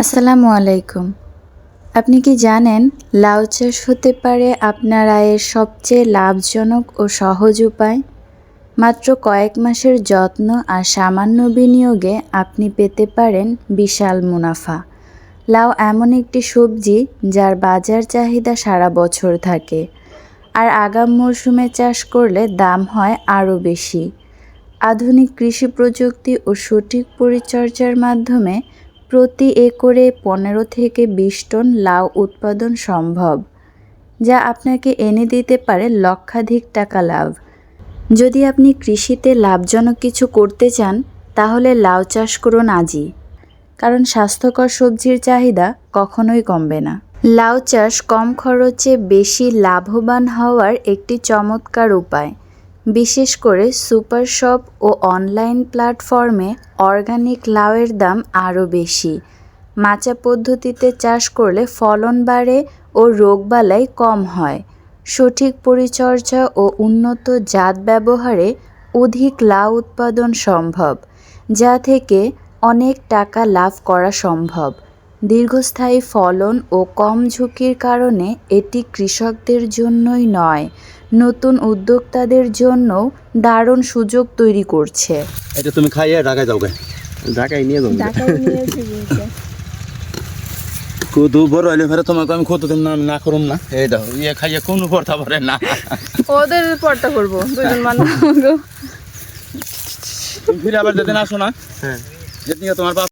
আসসালামু আলাইকুম। আপনি কি জানেন, লাউ চাষ হতে পারে আপনার আয়ের সবচেয়ে লাভজনক ও সহজ উপায়? মাত্র কয়েক মাসের যত্ন আর সামান্য বিনিয়োগে আপনি পেতে পারেন বিশাল মুনাফা। লাউ এমন একটি সবজি যার বাজার চাহিদা সারা বছর থাকে আর আগাম মরশুমে চাষ করলে দাম হয় আরও বেশি। আধুনিক কৃষি প্রযুক্তি ও সঠিক পরিচর্যার মাধ্যমে প্রতি একরে পনেরো থেকে বিশ টন লাউ উৎপাদন সম্ভব, যা আপনাকে এনে দিতে পারে লক্ষাধিক টাকা লাভ। যদি আপনি কৃষিতে লাভজনক কিছু করতে চান, তাহলে লাউ চাষ করুন আজই, কারণ স্বাস্থ্যকর সবজির চাহিদা কখনোই কমবে না। লাউ চাষ কম খরচে বেশি লাভবান হওয়ার একটি চমৎকার উপায়। বিশেষ করে সুপার শপ ও অনলাইন প্ল্যাটফর্মে অর্গানিক লাউয়ের দাম আরও বেশি। মাচা পদ্ধতিতে চাষ করলে ফলন বাড়ে ও রোগবালাই কম হয়। সঠিক পরিচর্যা ও উন্নত জাত ব্যবহারে অধিক লাউ উৎপাদন সম্ভব, যা থেকে অনেক টাকা লাভ করা সম্ভব। দীর্ঘস্থায়ী ফলন ও কম ঝুঁকির কারণে এটি কৃষকদের জন্যই নয় নতুন উদ্যোক্তাদের জন্যও দারুণ সুযোগ তৈরি করছে। এটা তুমি খাইয়ে ঢাকায় যাও গে ঢাকায় নিয়ে যাব ঢাকায় নিয়ে এসে কুদু বড় হইলে ফেরে তোমাকে আমি কত দিন না না করুম না? এই দাও ইয়ে খাইয়ে কোনো পড়তে পারে না। ওদের পরটা করব দুজন মানুষ তুমি ফিরে আবার যেদিন আসো না হ্যাঁ। যেদিন তোমার বাপ